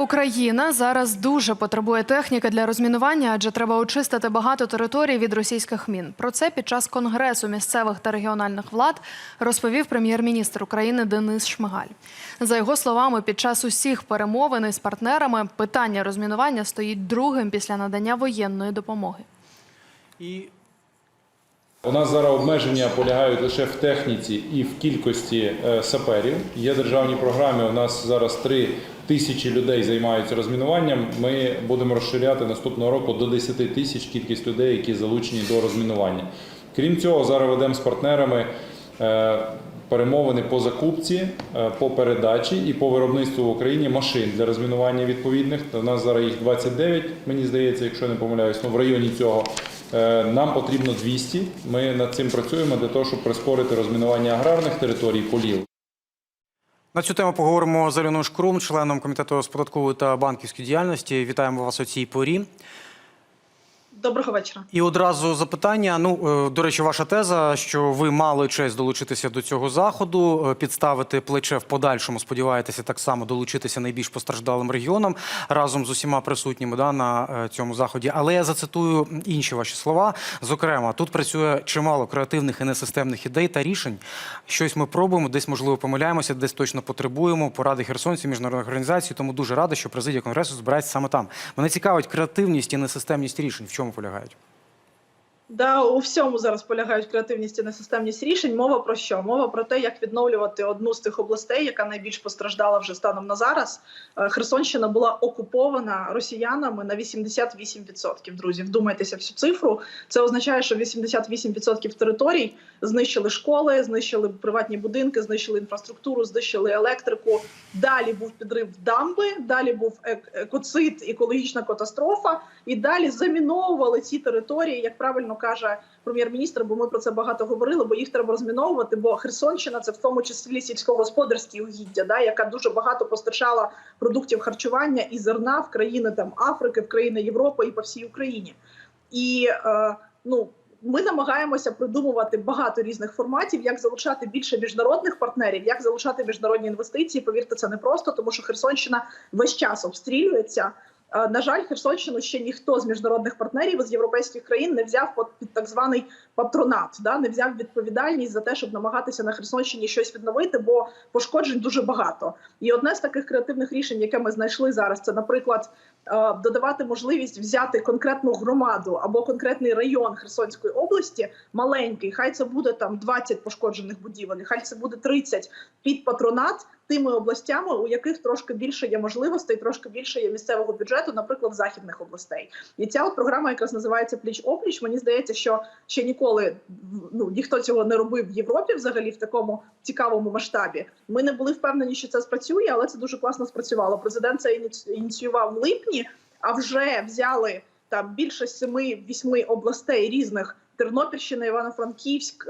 Україна зараз дуже потребує техніки для розмінування, адже треба очистити багато територій від російських мін. Про це під час конгресу місцевих та регіональних влад розповів прем'єр-міністр України Денис Шмигаль. За його словами, під час усіх перемовин із партнерами питання розмінування стоїть другим після надання воєнної допомоги. І У нас зараз обмеження полягають лише в техніці і в кількості е, саперів. Є державні програми. У нас зараз три тисячі людей займаються розмінуванням. Ми будемо розширяти наступного року до 10 тисяч кількість людей, які залучені до розмінування. Крім цього, зараз ведемо з партнерами е, перемовини по закупці, е, по передачі і по виробництву в Україні машин для розмінування відповідних. У нас зараз їх 29, мені здається, якщо не помиляюсь, ну в районі цього. Е, Нам потрібно 200. Ми над цим працюємо для того, щоб прискорити розмінування аграрних територій полів. на цю тему поговоримо з Альоною Шкрум, членом комітету з податкової та банківської діяльності. Вітаємо вас у цій порі. Доброго вечора. І одразу запитання. Ну е, до речі, ваша теза, що ви мали честь долучитися до цього заходу, е, підставити плече в подальшому. Сподіваєтеся, так само долучитися найбільш постраждалим регіонам разом з усіма присутніми да, на е, цьому заході. Але я зацитую інші ваші слова. Зокрема, тут працює чимало креативних і несистемних ідей та рішень. Щось ми пробуємо, десь можливо помиляємося, десь точно потребуємо поради херсонців, міжнародних організацій. Тому дуже рада, що президія конгресу збирається саме там. Мене цікавить креативність і несистемність рішень. В чому полягають? Да, у всьому зараз полягають креативність і несистемність рішень. Мова про що? Мова про те, як відновлювати одну з тих областей, яка найбільш постраждала вже станом на зараз. Е, Херсонщина була окупована росіянами на 88%. Друзі, вдумайтеся в цю цифру. Це означає, що 88% територій знищили школи, знищили приватні будинки, знищили інфраструктуру, знищили електрику. Далі був підрив дамби, далі був ек- екоцид, екологічна катастрофа, і далі заміновували ці території, як правильно каже прем'єр-міністр, бо ми про це багато говорили, бо їх треба розміновувати. Бо Херсонщина це в тому числі сільськогосподарські угіддя, да, яка дуже багато постачала продуктів харчування і зерна в країни там Африки, в країни Європи і по всій Україні. І е, ну. Ми намагаємося придумувати багато різних форматів, як залучати більше міжнародних партнерів, як залучати міжнародні інвестиції. Повірте, це не просто, тому що Херсонщина весь час обстрілюється. Е, На жаль, Херсонщину ще ніхто з міжнародних партнерів з європейських країн не взяв під, так званий патронат, да не взяв відповідальність за те, щоб намагатися на Херсонщині щось відновити, бо пошкоджень дуже багато. І одне з таких креативних рішень, яке ми знайшли зараз, це, наприклад, е, додавати можливість взяти конкретну громаду або конкретний район Херсонської області, маленький, хай це буде там 20 пошкоджених будівель, хай це буде 30, під патронат тими областями, у яких трошки більше є можливостей, трошки більше є місцевого бюджету, наприклад, західних областей. І ця от програма якраз називається пліч опліч. Мені здається, що ще ніколи ну ніхто цього не робив в Європі, взагалі в такому цікавому масштабі. Ми не були впевнені, що це спрацює, але це дуже класно спрацювало. Президент це ініці- ініціював в липні, а вже взяли там більше семи-вісьми областей різних: Тернопільщина, Івано-Франківськ.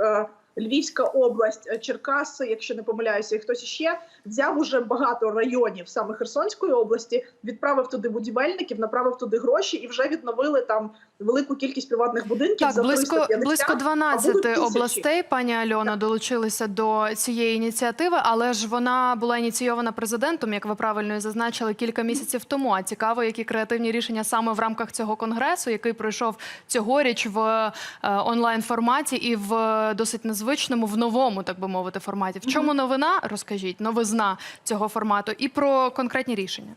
Львівська область, е, Черкаси, якщо не помиляюся, і хтось ще взяв уже багато районів саме Херсонської області, відправив туди будівельників, направив туди гроші і вже відновили там велику кількість приватних будинків. Так, за близько 350, близько а 12 областей, пані Альона, долучилися до цієї ініціативи, але ж вона була ініційована президентом, як ви правильно і зазначили, кілька місяців тому. А цікаво, які креативні рішення саме в рамках цього конгресу, який пройшов цьогоріч в е, онлайн форматі і в е, досить незвичному, в новому, так би мовити, форматі. В чому новина? Розкажіть, новизна цього формату і про конкретні рішення.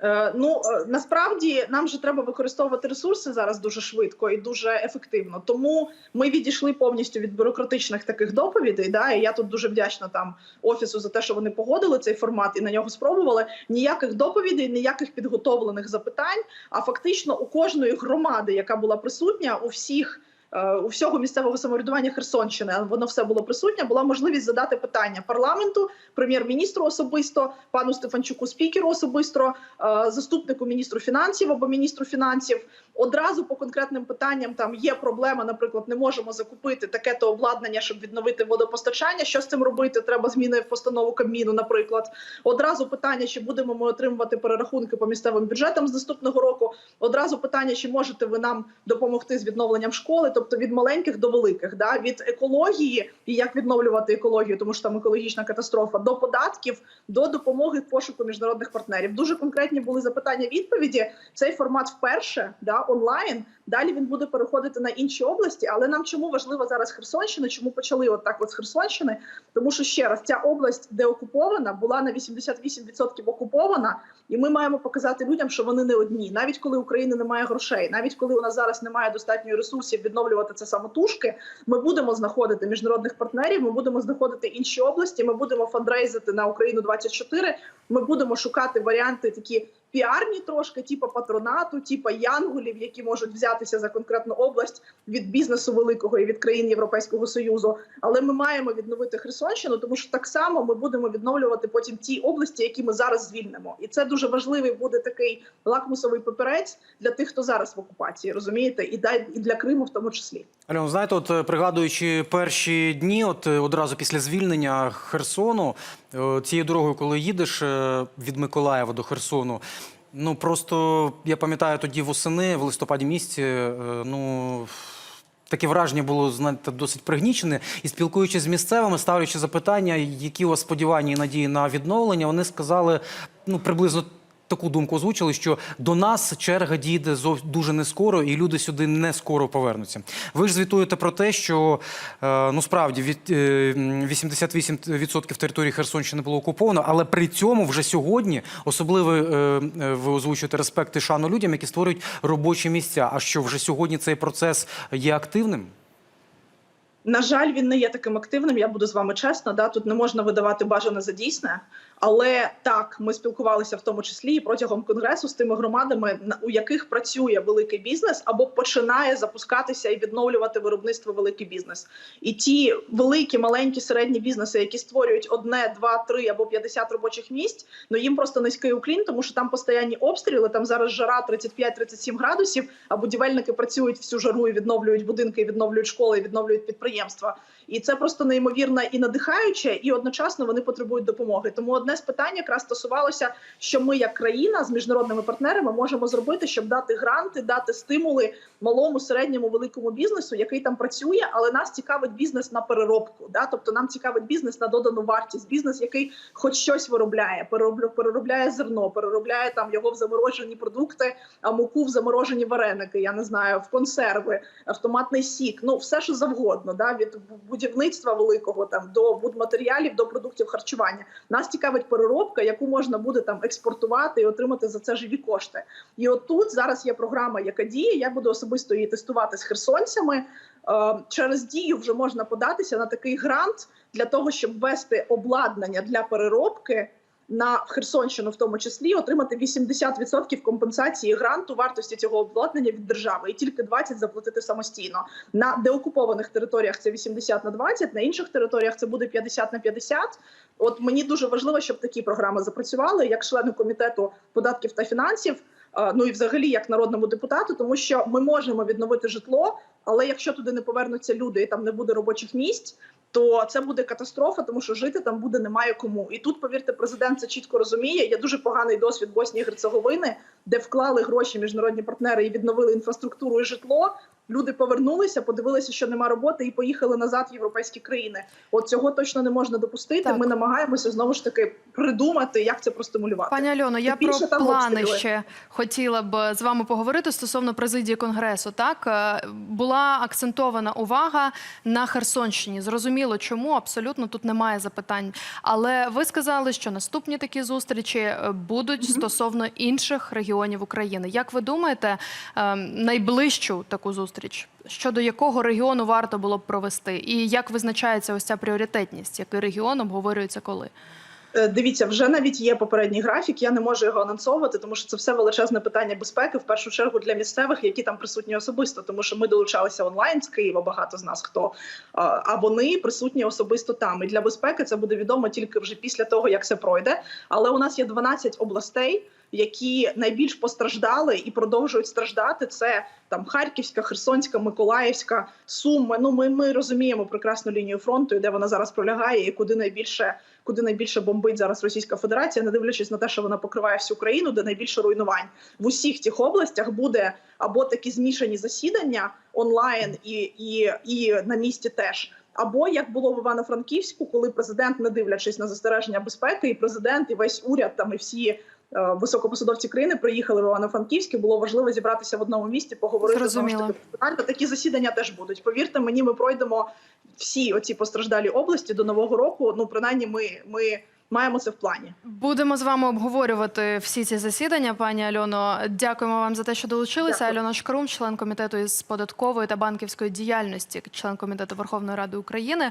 Е, Ну е, насправді нам же треба використовувати ресурси зараз дуже швидко і дуже ефективно. Тому ми відійшли повністю від бюрократичних таких доповідей. Да, і я тут дуже вдячна там офісу за те, що вони погодили цей формат і на нього спробували. Ніяких доповідей, ніяких підготовлених запитань. А фактично у кожної громади, яка була присутня, у всіх. Е, У всього місцевого самоврядування Херсонщини воно все було присутнє. Була можливість задати питання парламенту, прем'єр-міністру особисто, пану Стефанчуку, спікеру особисто, е, заступнику міністру фінансів або міністру фінансів. Одразу по конкретним питанням там є проблема. Наприклад, не можемо закупити таке то обладнання, щоб відновити водопостачання. Що з цим робити? Треба зміни в постанову Кабміну. Наприклад, одразу питання, чи будемо ми отримувати перерахунки по місцевим бюджетам з наступного року. Одразу питання, чи можете ви нам допомогти з відновленням школи. Тобто від маленьких до великих, да від екології і як відновлювати екологію, тому що там екологічна катастрофа, до податків, до допомоги пошуку міжнародних партнерів. Дуже конкретні були запитання відповіді. Цей формат вперше да онлайн. Далі він буде переходити на інші області. Але нам чому важлива зараз Херсонщина? Чому почали от так от з Херсонщини? Тому що ще раз ця область, де окупована, була на 88% окупована, і ми маємо показати людям, що вони не одні, навіть коли України немає грошей, навіть коли у нас зараз немає достатньо ресурсів відновлювати це самотужки. Ми будемо знаходити міжнародних партнерів. Ми будемо знаходити інші області. Ми будемо фандрейзити на Україну 24 Ми будемо шукати варіанти такі піарні, трошки, типу патронату, типу янголів, які можуть взятися за конкретну область від бізнесу великого і від країн Європейського союзу. Але ми маємо відновити Херсонщину, тому що так само ми будемо відновлювати потім ті області, які ми зараз звільнимо, і це дуже важливий буде такий лакмусовий папірець для тих, хто зараз в окупації, розумієте, і і для Криму в тому числі. Альона, знаєте, от е, пригадуючи перші дні, от е, одразу після звільнення Херсону, е, цією дорогою, коли їдеш від Миколаєва до Херсону, ну просто я пам'ятаю тоді восени, в листопаді місяці, е, ну. Таке враження було знаєте, досить пригнічене. І спілкуючись з місцевими, ставлячи запитання, які у вас сподівання і надії на відновлення, вони сказали ну приблизно таку думку озвучили, що до нас черга дійде зов дуже не скоро, і люди сюди не скоро повернуться. Ви ж звітуєте про те, що е, ну справді від е, м, 88% території Херсонщини було окуповано, але при цьому вже сьогодні особливо е, е, ви озвучуєте респект і шану людям, які створюють робочі місця. А що вже сьогодні цей процес є активним? На жаль, він не є таким активним. Я буду з вами чесна. Да, тут не можна видавати бажане за дійсне. Але так, ми спілкувалися в тому числі і протягом конгресу з тими громадами, у яких працює великий бізнес або починає запускатися і відновлювати виробництво великий бізнес. І ті великі, маленькі, середні бізнеси, які створюють одне, два, три або 50 робочих місць, ну їм просто низький уклін, тому що там постоянні обстріли. Там зараз жара 35-37 градусів. А будівельники працюють всю жару і відновлюють будинки, і відновлюють школи, і відновлюють підприємства. І це просто неймовірно і надихаюче, і одночасно вони потребують допомоги. Тому одне з питань якраз стосувалося, що ми, як країна з міжнародними партнерами, можемо зробити, щоб дати гранти, дати стимули малому, середньому, великому бізнесу, який там працює, але нас цікавить бізнес на переробку. Да? Тобто нам цікавить бізнес на додану вартість, бізнес, який хоч щось виробляє, переробляє зерно, переробляє там його в заморожені продукти, а муку в заморожені вареники. Я не знаю, в консерви, автоматний сік, ну все що завгодно. Да? Від будівництва великого там до будматеріалів, до продуктів харчування. Нас цікавить переробка, яку можна буде там експортувати і отримати за це живі кошти. І от тут зараз є програма, яка діє. Я буду особисто її тестувати з херсонцями. Е, Через дію вже можна податися на такий грант для того, щоб ввести обладнання для переробки на Херсонщину, в тому числі, отримати 80% компенсації гранту вартості цього обладнання від держави, і тільки 20% заплатити самостійно. На деокупованих територіях це 80 на 20, на інших територіях це буде 50 на 50. От мені дуже важливо, щоб такі програми запрацювали як члену комітету податків та фінансів. Ну і взагалі як народному депутату, тому що ми можемо відновити житло, але якщо туди не повернуться люди і там не буде робочих місць, то це буде катастрофа, тому що жити там буде немає кому. І тут, повірте, президент це чітко розуміє. Є дуже поганий досвід Боснії і Герцеговини, де вклали гроші міжнародні партнери і відновили інфраструктуру і житло. Люди повернулися, подивилися, що нема роботи, і поїхали назад в європейські країни. От цього точно не можна допустити. Так. Ми намагаємося знову ж таки придумати, як це простимулювати. Пані Альоно, я про плани обстріли. ще хотіла б з вами поговорити стосовно президії конгресу. Так Е, була акцентована увага на Херсонщині. Зрозуміло, чому абсолютно тут немає запитань. Але ви сказали, що наступні такі зустрічі е, будуть стосовно інших регіонів України. Як ви думаєте, е, найближчу таку зустріч щодо якого регіону варто було б провести, і як визначається ось ця пріоритетність, який регіон обговорюється коли? Е, Дивіться, вже навіть є попередній графік. Я не можу його анонсовувати, тому що це все величезне питання безпеки. В першу чергу для місцевих, які там присутні особисто, тому що ми долучалися онлайн з Києва. Багато з нас хто а а вони присутні особисто там. І для безпеки це буде відомо тільки вже після того, як це пройде. Але у нас є 12 областей. Які найбільш постраждали і продовжують страждати, це там Харківська, Херсонська, Миколаївська, Суми. Ну ми, ми розуміємо прекрасну лінію фронту, і де вона зараз пролягає, і куди найбільше куди найбільше бомбить зараз Російська Федерація, не дивлячись на те, що вона покриває всю країну, де найбільше руйнувань в усіх тих областях буде або такі змішані засідання онлайн і, і, і на місці теж. Або як було в Івано-Франківську, коли президент, не дивлячись на застереження безпеки, і президент, і весь уряд там і всі високопосадовці країни приїхали в Івано-Франківське. Було важливо зібратися в одному місці, поговорити знову ж таки про. Такі засідання теж будуть. Повірте мені, ми пройдемо всі оці постраждалі області до нового року. Ну принаймні, ми, ми маємо це в плані. Будемо з вами обговорювати всі ці засідання, пані Альоно. Дякуємо вам за те, що долучилися. Дякую. Альона Шкрум, член комітету із податкової та банківської діяльності, член комітету Верховної Ради України.